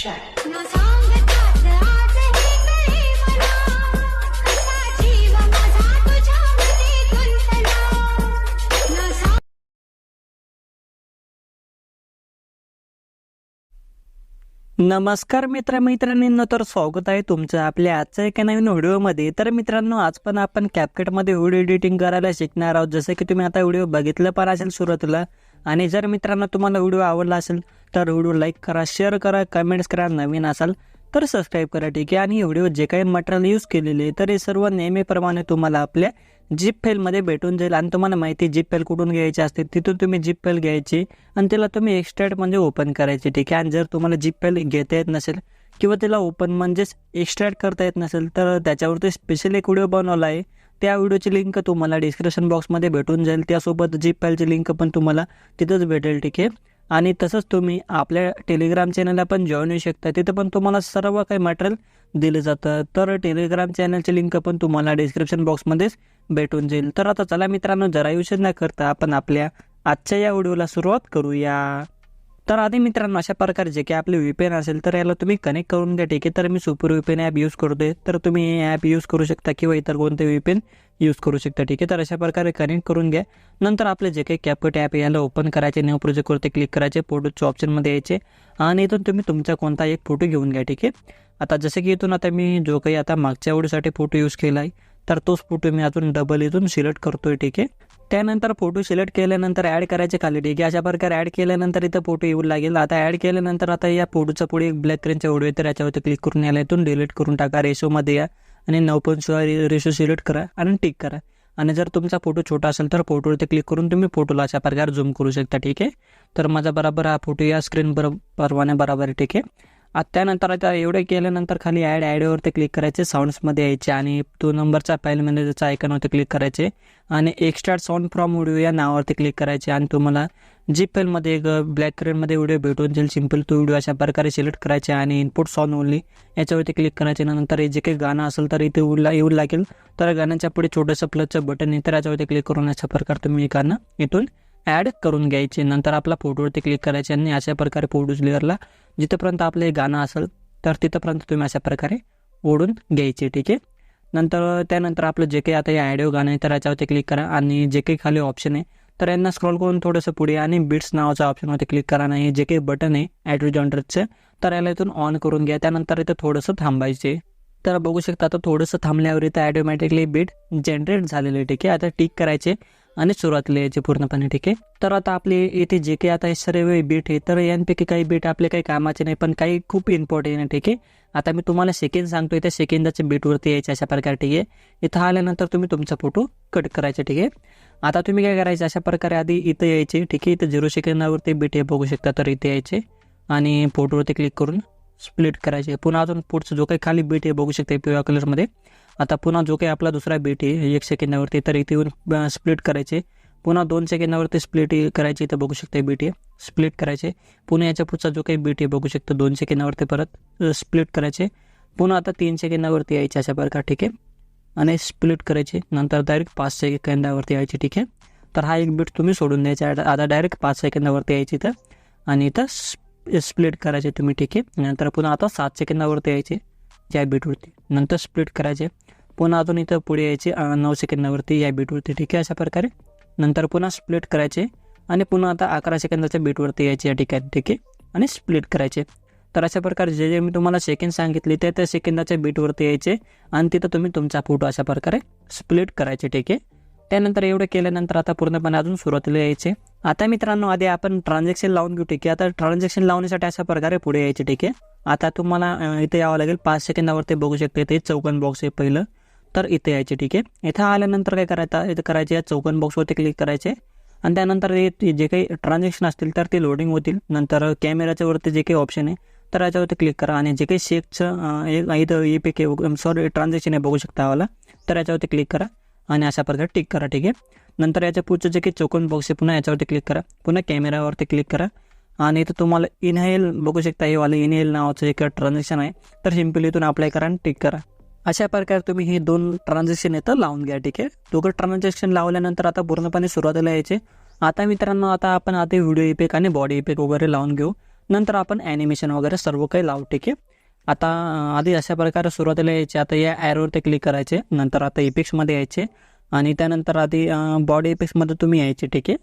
check. नमस्कार मित्रमैत्रिणींनो तर स्वागत आहे तुमचं आपल्या आजच्या एका नवीन व्हिडिओमध्ये. तर मित्रांनो आज पण आपण कॅपकटमध्ये व्हिडिओ एडिटिंग करायला शिकणार आहोत. जसं की तुम्ही आता व्हिडिओ बघितलं पण असेल सुरुवातीला आणि जर मित्रांनो तुम्हाला व्हिडिओ आवडला असेल तर व्हिडिओ लाईक करा शेअर करा कमेंट्स करा नवीन असाल तर सबस्क्राईब करा ठीक आहे? आणि व्हिडिओ जे काही मटेरियल यूज केलेले तर हे सर्व नेहमीप्रमाणे तुम्हाला आपल्या जीप फेलमध्ये भेटून जाईल. आणि तुम्हाला माहिती जीप फेल कुठून घ्यायची असते तिथून तुम्ही जीप फेल घ्यायची आणि त्याला तुम्ही एक्स्ट्रॅट म्हणजे ओपन करायची ठीक आहे? आणि जर तुम्हाला जीप फेल घेता येत नसेल किंवा त्याला ओपन म्हणजेच एक्स्ट्रॅट करता येत नसेल तर त्याच्यावरती स्पेशल एक व्हिडिओ बनवला आहे. त्या व्हिडिओची लिंक तुम्हाला डिस्क्रिप्शन बॉक्समध्ये भेटून जाईल. त्यासोबत जीप फेलची लिंक पण तुम्हाला तिथंच भेटेल ठीक आहे? आणि तसंच तुम्ही आपल्या टेलिग्राम चॅनलला पण जॉईन होऊ शकता. तिथं पण तुम्हाला सर्व काही मटेरियल दिलं जातं. तर टेलिग्राम चॅनलची लिंक पण तुम्हाला डिस्क्रिप्शन बॉक्समध्येच भेटून जाईल. तर आता चला मित्रांनो जरा उशीर न करता आपण आपल्या आजच्या या व्हिडिओला सुरुवात करूया. तर आधी मित्रांनो अशा प्रकारे जे काही आपले व्हीपीएन असेल तर याला तुम्ही कनेक्ट करून घ्या ठीक आहे? तर मी सुपर व्हीपीएन ॲप यूज करतोय. तर तुम्ही हे ॲप यूज करू शकता किंवा इतर कोणते व्हीपीएन यूज करू शकता ठीक आहे? तर अशा प्रकारे कनेक्ट करून घ्या. नंतर आपले जे काही कॅपकट ॲप याला ओपन करायचे न्यू प्रोजेक्टवरती क्लिक करायचे फोटोच्या ऑप्शनमध्ये यायचे आणि इथून तुम्ही तुमचा कोणता एक फोटो घेऊन घ्या ठीक आहे? आता जसं की इथून आता मी जो काही आता मागच्या आवडीसाठी फोटो यूज केला आहे तर तोच फोटो मी अजून डबल इथून सिलेक्ट करतोय ठीक आहे? त्यानंतर फोटो सिलेक्ट केल्यानंतर ॲड करायचे खाली ठीक आहे. अशा प्रकारे ॲड केल्यानंतर इथं फोटो येऊ लागेल. आता ॲड केल्यानंतर आता या फोटोचा पुढे एक ब्लॅक कलरचा ओढवे तर याच्यावरती क्लिक करून याला इथून डिलीट करून टाका. रेशोमध्ये या आणि नऊ पॉईंट सोळा रेशो सिलेक्ट करा आणि टिक करा. आणि जर तुमचा फोटो छोटा असेल तर फोटोवरती क्लिक करून तुम्ही फोटोला अशा प्रकारे झूम करू शकता ठीक आहे? तर माझा बरोबर हा फोटो या स्क्रीन बरोबर परवाने बरोबर आहे ठीक आहे? त्यानंतर आता एवढे केल्यानंतर खाली ॲड ॲडवरती क्लिक करायचे साऊंड्समध्ये यायचे आणि तो नंबरचा फाईल मॅनेजरचा आयकॉनवरती क्लिक करायचे. आणि एक्स्ट्रा साऊंड फ्रॉम व्हिडिओ या नावावरती क्लिक करायचे आणि तुम्हाला जी फाईलमध्ये एक ब्लॅक कलरमध्ये व्हिडिओ भेटून जाईल. सिंपल तो व्हिडिओ अशा प्रकारे सिलेक्ट करायचे आणि इनपुट साऊंड ओनली याच्यावरती क्लिक करायचे. नंतर हे जे काही गाणं असेल तर इथे उडला येऊ लागेल. तर गाण्याच्या पुढे छोटंसं प्लसचं बटन आहे तर याच्यावरती क्लिक करून अशा प्रकारे तुम्ही हे गाणं इथून ॲड करून घ्यायचे. नंतर आपला फोटोवरती क्लिक करायचे आणि अशा प्रकारे फोटोज लेअरला जिथंपर्यंत आपलं हे गाणं असेल तर तिथंपर्यंत तुम्ही अशा प्रकारे ओढून घ्यायचे ठीक आहे? नंतर त्यानंतर आपलं जे काही आता हे ॲडिओ गाणं आहे तर याच्यावरती क्लिक करा. आणि जे काही खाली ऑप्शन आहे तर यांना स्क्रॉल करून थोडंसं पुढे आणि बिट्स नावाच्या ऑप्शनवरती क्लिक करा. आणि जे काही बटन आहे ॲड्रोजॉन्टरचं तर याला इथून ऑन करून घ्या. त्यानंतर इथं थोडंसं थांबायचे. तर बघू शकता आता थोडंसं थांबल्यावर इथं ॲटोमॅटिकली बीट जनरेट झालेलं आहे ठीक आहे? आता टिक करायचे. आणि सुरुवातीला यायचे पूर्णपणे ठीक आहे. तर आता आपले इथे जे काही आता हे सर्व बीट आहे तर यांपैकी काही बीट आपले काही कामाचे नाही पण काही खूप इम्पॉर्टंट आहे ठीक आहे. आता मी तुम्हाला सेकंड सांगतो इथे सेकंदाच्या बीटवरती यायचे अशा प्रकारे ठीक आहे. इथं आल्यानंतर तुम्ही तुमचा फोटो कट करायचा ठीक आहे. आता तुम्ही काय करायचं अशा प्रकारे आधी इथं यायचे ठीक आहे. इथं झिरो सेकंदावरती बीट हे बघू शकता तर इथे यायचे. आणि फोटोवरती क्लिक करून स्प्लिट करायचे. पुन्हा अजून पुढचं जो काही खाली बीट आहे बघू शकते पिवळ्या कलरमध्ये आता पुन्हा जो काही आपला दुसरा बीट आहे एक सेकंदावरती तर इथे येऊन स्प्लिट करायचे. पुन्हा दोन सेकंदावरती स्प्लिट करायची इथं बघू शकते बीट आहे. स्प्लिट करायचे. पुन्हा याच्या पुढचा जो काही बीट आहे बघू शकतो दोन सेकंदावरती परत स्प्लिट करायचे. पुन्हा आता तीन सेकंदावरती यायचे अशा प्रकार ठीक आहे? आणि स्प्लिट करायचे. नंतर डायरेक्ट पाच सेकंदावरती यायचे ठीक आहे? तर हा एक बीट तुम्ही सोडून द्यायचा. आता डायरेक्ट पाच सेकंदावरती यायची इथं. आणि इथं स्प्लिट करायचे तुम्ही ठीक आहे. नंतर पुन्हा आता सात सेकंदावरती यायचे या बीटवरती नंतर स्प्लिट करायचे. पुन्हा अजून इथं पुढे यायचे नऊ सेकंदावरती या बीटवरती ठीक आहे अशा प्रकारे. नंतर पुन्हा स्प्लिट करायचे आणि पुन्हा आता अकरा सेकंदाच्या बीटवरती यायचे या ठिकाणी. ठीक आहे. आणि स्प्लिट करायचे. तर अशा प्रकारे जे जे मी तुम्हाला सेकंड सांगितले ते त्या सेकंदाच्या बीटवरती यायचे आणि तिथं तुम्ही तुमचा फोटो अशा प्रकारे स्प्लिट करायचे. ठीक आहे. त्यानंतर एवढं केल्यानंतर आता पूर्णपणे अजून सुरुवातीला यायचे. आता मित्रांनो आधी आपण ट्रान्झॅक्शन लावून घेऊ ठीक. आहे आता ट्रान्झॅक्शन लावण्यासाठी अशा प्रकारे पुढे यायचे ठीक. आहे आता तुम्हाला इथे यावं लागेल. पाच सेकंदावरती बघू शकता इथे चौकन बॉक्स आहे पहिलं. तर इथे यायचे ठीक. आहे इथं आल्यानंतर काय करायचं इथं करायचे या चौकन बॉक्सवरती क्लिक करायचे. आणि त्यानंतर जे काही ट्रान्झॅक्शन असतील तर ते लोडिंग होतील. नंतर कॅमेराच्या वरती जे काही ऑप्शन आहे तर याच्यावरती क्लिक करा. आणि जे काही शेकचं इथं A P K sorry transaction आहे बघू शकता आम्हाला. तर याच्यावरती क्लिक करा. आणि अशा प्रकारे टिक करा ठीक आहे? नंतर याच्या पुढचं जे की चौकोन बॉक्स आहे पुन्हा याच्यावरती क्लिक करा. पुन्हा कॅमेरावरती क्लिक करा. आणि इथं तुम्हाला इनहेल बघू शकता हे वाले इनहेल नावाचं एक ट्रान्झॅक्शन आहे. तर सिम्पली इथून अप्लाय करा आणि टिक करा. अशा प्रकारे तुम्ही हे दोन ट्रान्झॅक्शन येतं लावून घ्या ठीक आहे? दोघं ट्रान्झॅक्शन लावल्यानंतर आता पूर्णपणे सुरुवातीला यायचे. आता मित्रांनो आता आपण आधी व्हिडिओ इफेक्ट आणि बॉडी इफेक्ट वगैरे लावून घेऊ. नंतर आपण ॲनिमेशन वगैरे सर्व काही लावू ठीक आहे? आता आधी अशा प्रकारे सुरुवातीला यायचे. आता या ॲरोवरती क्लिक करायचे. नंतर आता इपिक्समध्ये यायचे. आणि त्यानंतर आधी बॉडी इपिक्समध्ये तुम्ही यायचे ठीक आहे?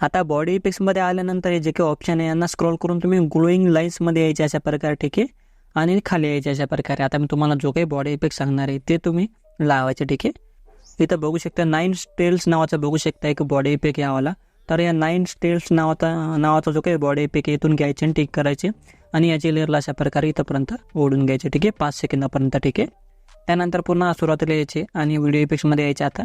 आता बॉडी इपिक्समध्ये आल्यानंतर हे जे काही ऑप्शन आहे यांना स्क्रॉल करून तुम्ही ग्लोईंग लाईन्समध्ये यायचे अशा प्रकारे ठीक आहे? आणि खाली यायचे अशा प्रकारे. आता मी तुम्हाला जो काही बॉडी इफेक्ट सांगणार आहे ते तुम्ही लावायचे ठीक आहे? इथं बघू शकता नाईन स्टेल्स नावाचा बघू शकता एक बॉडी इफेक्ट यावाला. तर या नाईन स्टेल्स नावाचा नावाचा जो काही बॉडी इफेक्ट इथून घ्यायचे आणि टिक करायचे. आणि याची लेअरला अशा प्रकारे इथंपर्यंत ओढून घ्यायचे ठीक आहे? पाच सेकंदापर्यंत ठीक आहे? त्यानंतर पुन्हा सुरुवातीला यायचे आणि व्हिडिओ इफेक्ट्समध्ये यायचे आता.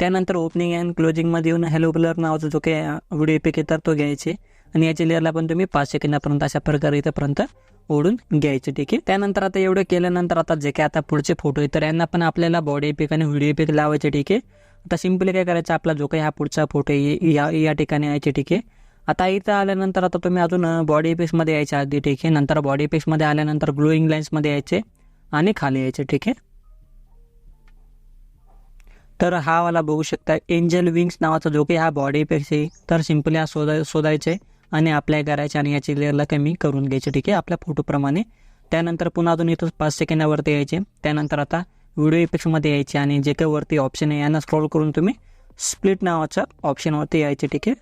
त्यानंतर ओपनिंग अँड क्लोजिंगमध्ये येऊन हॅलो ब्लर नावाचा जो काही व्हिडिओ इफेक्ट येतात तो घ्यायचे. आणि याची लेअरला पण तुम्ही पाच सेकंदापर्यंत अशा प्रकारे इथंपर्यंत ओढून घ्यायचे ठीक आहे? त्यानंतर आता एवढं केल्यानंतर आता जे काही आता पुढचे फोटो आहेत तर यांना पण आपल्याला बॉडी इफेक्ट आणि व्हिडिओ इफेक्ट लावायचे ठीक आहे? आता सिम्पली काय करायचं? आपला जो काही हा पुढचा फोटो आहे या या ठिकाणी यायचे ठीक आहे. आता इथं आल्यानंतर आता तुम्ही अजून बॉडी इफेक्समध्ये यायचे आधी ठीक आहे. नंतर बॉडी इफेक्समध्ये आल्यानंतर ग्लोईंग लाईन्समध्ये यायचे आणि खाली यायचे ठीक आहे. तर हा वाला बघू शकता एंजल विंग्स नावाचा जो काही हा बॉडी इफेक्ट आहे तर सिम्पली हा शोधाय शोधायचे आणि अप्लाय करायचे आणि याची लेअरला कमी करून घ्यायचे ठीक आहे आपल्या फोटोप्रमाणे त्यानंतर पुन्हा अजून इथं पाच सेकंदावरती यायचे. त्यानंतर आता व्हिडिओ इफेक्ट्समध्ये यायचे आणि जे काही वरती ऑप्शन आहे यांना स्क्रॉल करून तुम्ही स्प्लिट नावाच्या ऑप्शनवरती यायचे ठीक आहे?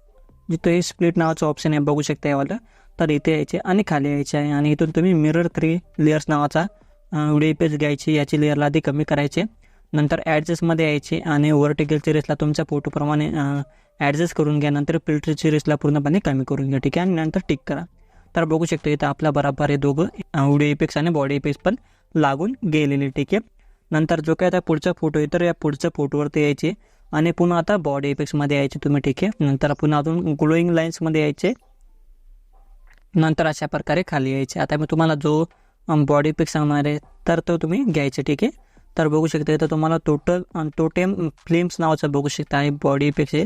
जिथं हे स्प्लिट नावाचं ऑप्शन आहे बघू शकता यावाला. तर इथे यायचे आणि खाली यायचे आहे. आणि इथून तुम्ही मिरर थ्री लेअर्स नावाचा व्हिडिओ इफेक्ट घ्यायची याची लेअरला आधी कमी करायचे. नंतर ॲडजस्टमध्ये यायचे आणि ओव्हरटेकल सिरीजला तुमच्या फोटोप्रमाणे ॲडजस्ट करून घ्या. नंतर फिल्टर सिरीजला पूर्णपणे कमी करून घ्या ठीक आहे? आणि नंतर टिक करा. तर बघू शकतो इथं आपला बराबर हे दोघं व्हिडिओ इफेक्ट्स आणि बॉडी इफेक्ट्स पण लागून गेलेले ठीक आहे? नंतर जो काय आता पुढचा फोटो आहे तर या पुढच्या फोटोवरती यायचे आणि पुन्हा आता बॉडी इफेक्ट्समध्ये यायचे तुम्ही ठीक आहे? नंतर पुन्हा अजून ग्लोईंग लाईन्समध्ये यायचे. नंतर अशा प्रकारे खाली यायचे. आता मी तुम्हाला जो बॉडी इफेक्ट सांगणार आहे तर तो तुम्ही घ्यायचे ठीक आहे? तर बघू शकता इथं तुम्हाला टोटल टोटेम फिल्म्स नावाचं बघू शकता आणि बॉडी इफेक्ट आहे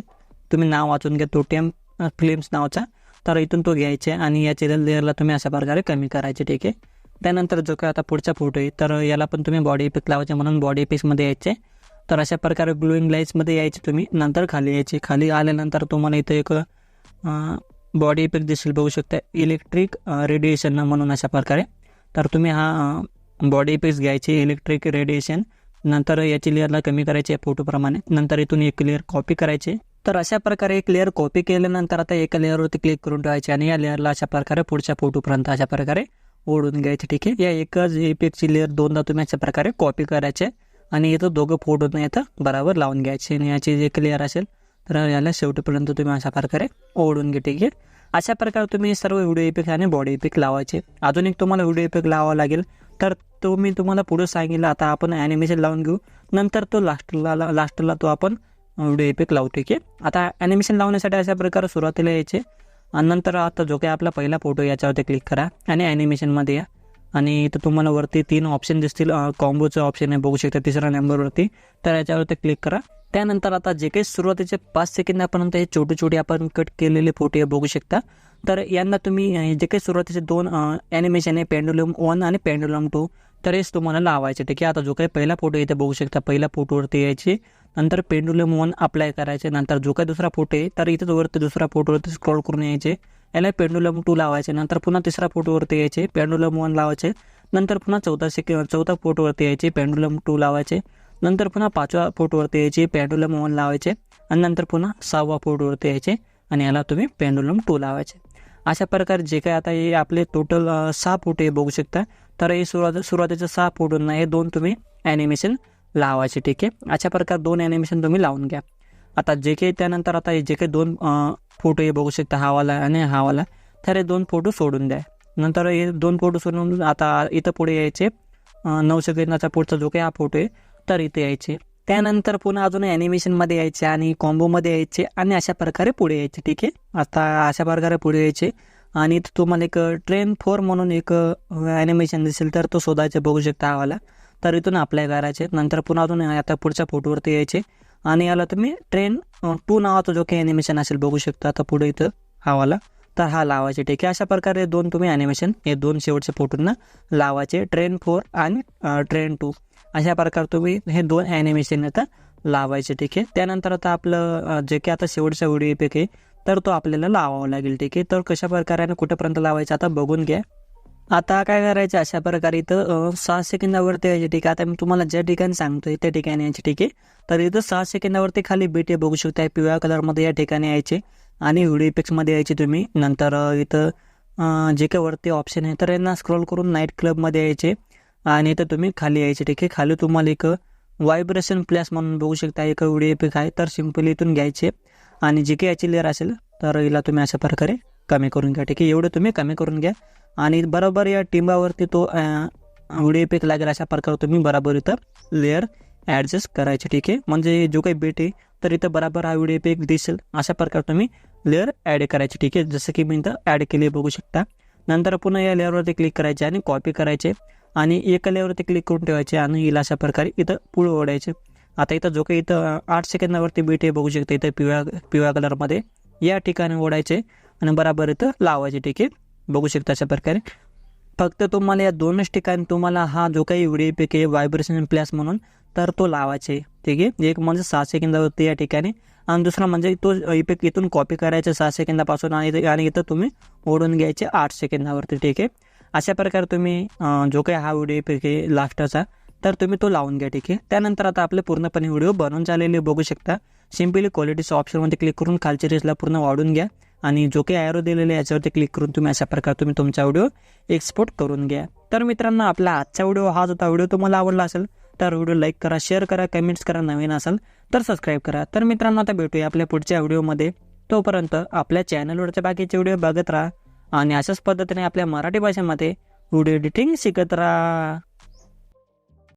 तुम्ही नाव वाचून घ्या टोटेम फिल्म्स नावाचा. तर इथून तो घ्यायचा आणि याच्या लेअरला तुम्ही अशा प्रकारे कमी करायचे ठीक आहे? त्यानंतर जो काय आता पुढचा फोटो आहे तर याला पण तुम्ही बॉडी इफेक्ट लावायचे म्हणून बॉडी इफेक्टमध्ये यायचे. तर अशा प्रकारे ग्लोईंग लाईट्समध्ये यायचे तुम्ही. नंतर खाली यायचे. खाली आल्यानंतर तुम्हाला इथं एक बॉडी इफेक्ट दिसेल बघू शकता इलेक्ट्रिक रेडिएशन म्हणून अशा प्रकारे. तर तुम्ही हा बॉडी इफेक्ट्स घ्यायचे. इलेक्ट्रिक रेडिएशन नंतर याची लेअरला कमी करायची फोटोप्रमाणे नंतर इथून एक लेअर कॉपी करायचे. तर अशा प्रकारे एक लेअर कॉपी केल्यानंतर आता एका लेअरवरती क्लिक करून ठेवायचे आणि या लेअरला अशा प्रकारे पुढच्या फोटोपर्यंत अशा प्रकारे ओढून घ्यायचे ठीक आहे? या एकच इफेक्टची लेअर दोनदा तुम्ही अशा प्रकारे कॉपी करायचे आणि इथं दोघं फोटो इथं बरोबर लावून घ्यायचे. आणि याची जे क्लिअर असेल तर याला शेवटीपर्यंत तुम्ही अशा प्रकारे ओढून घे ठीक आहे? अशा प्रकारे तुम्ही सर्व व्हिडिओ इफेक्ट आणि बॉडी इफेक्ट लावायचे. अजून एक तुम्हाला व्हिडिओ इफेक्ट लावावा लागेल. तर तो मी तुम्हाला पुढे सांगितलं आता आपण ॲनिमेशन लावून घेऊ. नंतर तो लास्टला लास्टला तो आपण व्हिडिओ इफेक्ट लावू ठीक आहे? आता ॲनिमेशन लावण्यासाठी अशा प्रकारे सुरुवातीला यायचे. आणि नंतर आता जो काही आपला पहिला फोटो याच्यावरती क्लिक करा. आणि ॲनिमेशनमध्ये या. आणि इथं तुम्हाला वरती तीन ऑप्शन दिसतील. कॉम्बोचं ऑप्शन आहे बघू शकता तिसऱ्या नंबरवरती तर याच्यावरती क्लिक करा. त्यानंतर आता जे काही सुरुवातीचे पाच सेकंदापर्यंत हे छोटे छोटे आपण कट केलेले फोटो हे बघू शकता. तर यांना तुम्ही जे काही सुरुवातीचे दोन ॲनिमेशन आहे पेंडुलम वन आणि पेंडुलम टू तरीच तुम्हाला लावायचे. ठीक आहे आता जो काही पहिला फोटो इथे बघू शकता. पहिल्या फोटोवरती यायचे नंतर पेंडुलम वन अप्लाय करायचे नंतर जो काही दुसरा फोटो आहे तर इथेच वरती दुसरा फोटोवरती स्क्रॉल करून यायचे. याला पेंडुलम टू लावायचे नंतर पुन्हा तिसरा फोटोवरती यायचे पेंडुलम वन लावायचे नंतर पुन्हा चौथा सेक चौथा फोटोवरती यायचे पेंडुलम टू लावायचे नंतर पुन्हा पाचव्या फोटोवरती यायचे पेंडुलम वन लावायचे आणि नंतर पुन्हा सहावा फोटोवरती यायचे आणि याला तुम्ही पेंडुलम टू लावायचे. अशा प्रकारे जे काही आता हे आपले टोटल सहा फोटो हे बघू शकता. तर हे सुरुवात सुरुवातीचं सहा फोटोंना हे दोन तुम्ही ॲनिमेशन लावायचे ठीक आहे? अशा प्रकारे दोन ॲनिमेशन तुम्ही लावून घ्या. आता जे काही त्यानंतर आता हे जे काही दोन फोटो हे बघू शकता हावाला आणि हावाला तर हे दोन फोटो सोडून द्या. नंतर हे दोन फोटो सोडून आता इथं पुढे यायचे अं, नऊ सेकंदाचा पुढचा जो काही हा फोटो आहे तर इथे यायचे. त्यानंतर पुन्हा अजून ॲनिमेशनमध्ये यायचे आणि कॉम्बोमध्ये यायचे आणि अशा प्रकारे पुढे यायचे ठीक आहे? आता अशा प्रकारे पुढे यायचे. आणि तुम्हाला एक ट्रेन फोर म्हणून एक ॲनिमेशन दिसेल तर तो शोधायचं बघू शकता आम्हाला. तर इथून अप्लाय करायचे. नंतर पुन्हा अजून आता पुढच्या फोटोवरती यायचे. आणि याला तुम्ही ट्रेन टू नावाचा जो काही ॲनिमेशन असेल बघू शकता आता पुढे इथं हावाला तर हा लावायचे ठीक आहे? अशा प्रकारे दोन तुम्ही ॲनिमेशन हे दोन शेवटचे फोटोंना लावायचे. ट्रेन फोर आणि ट्रेन टू अशा प्रकारे तुम्ही हे दोन ॲनिमेशन आता लावायचे ठीक आहे? त्यानंतर आता आपलं जे की आता शेवटचा व्हिडिओ इफेक्ट आहे तर तो आपल्याला लावावा लागेल ठीक आहे? तर कशा प्रकारे कुठेपर्यंत लावायचं आता बघून घ्या. आता काय करायचं? अशा प्रकारे इथं सहा सेकंदावरती यायचे ठीक आहे. आता मी तुम्हाला ज्या ठिकाणी सांगतोय त्या ठिकाणी यायचे ठीक आहे? तर इथं सहा सेकंदावरती खाली बीटे बघू शकता पिवळ्या कलरमध्ये या ठिकाणी यायचे आणि व्हिडिओ इफेक्ट्समध्ये यायचे तुम्ही. नंतर इथं जे काही वरती ऑप्शन आहे तर यांना स्क्रोल करून नाईट क्लबमध्ये यायचे. आणि इथं तुम्ही खाली यायचे ठीक आहे. खाली तुम्हाला एक व्हायब्रेशन प्लॅस म्हणून बघू शकता. एक व्हिडिओ एपिक आहे. तर सिम्पली इथून घ्यायचे. आणि जे काही याची लेअर असेल तर हिला तुम्ही अशा प्रकारे कमी करून घ्या ठीक आहे. एवढं तुम्ही कमी करून घ्या. आणि बरोबर या टिंबावरती तो व्हिडिओ एपिक लागेल अशा प्रकारे तुम्ही बरोबर इथं लेअर ॲडजस्ट करायचे ठीक आहे. म्हणजे जो काही बेट आहे तर इथं बराबर हा व्हिडिओ एपिक दिसेल. अशा प्रकारे तुम्ही लेअर ॲड करायचे ठीक आहे. जसं की मी इथं ॲड केले बघू शकता. नंतर पुन्हा या लेअरवरती क्लिक करायचे आणि कॉपी करायचे. आणि एका लेवरती क्लिक करून ठेवायचे आणि हिला अशा प्रकारे इथं पुढं ओढायचे. आता इथं जो काही इथं आठ सेकंदावरती बीट हे बघू शकता इथं पिवळ्या पिवळ्या कलरमध्ये. या ठिकाणी ओढायचे आणि बराबर इथं लावायचे ठीक आहे. बघू शकता अशा प्रकारे. फक्त तुम्हाला या दोनच ठिकाणी तुम्हाला हा जो काही व्हिडिओ आहे व्हायब्रेशन प्लॅस म्हणून तर तो लावायचे ठीक आहे. एक म्हणजे सहा सेकंदावरती या ठिकाणी आणि दुसरा म्हणजे तो इफेक्ट इथून कॉपी करायचा सहा सेकंदापासून आणि आणि इथं तुम्ही ओढून घ्यायचे आठ सेकंदावरती ठीक आहे. अशा प्रकारे तुम्ही जो काही हा व्हिडिओ पैकी आहे लास्टचा तर तुम्ही तो लावून घ्या ठीक आहे? त्यानंतर आता आपले पूर्णपणे व्हिडिओ बनवून झालेले बघू शकता. सिम्पली क्वालिटीच्या ऑप्शनमध्ये क्लिक करून खालच्या रेसला पूर्ण वाढून घ्या. आणि जो काही ॲरो दिलेले आहे याच्यावरती क्लिक करून तुम्ही अशा प्रकारे तुम्ही तुमचा व्हिडिओ एक्सपोर्ट करून घ्या. तर मित्रांनो आपला आजचा व्हिडिओ हा होता व्हिडिओ तुम्हाला आवडला असेल तर व्हिडिओ लाईक करा शेअर करा कमेंट्स करा नवीन असेल तर सबस्क्राईब करा. तर मित्रांनो आता भेटूया आपल्या पुढच्या व्हिडिओमध्ये. तोपर्यंत आपल्या चॅनलवरच्या बाकीचे व्हिडिओ बघत राहा. आणि अशाच पद्धतीने आपल्या मराठी भाषेमध्ये व्हिडिओ एडिटिंग शिकत राहा.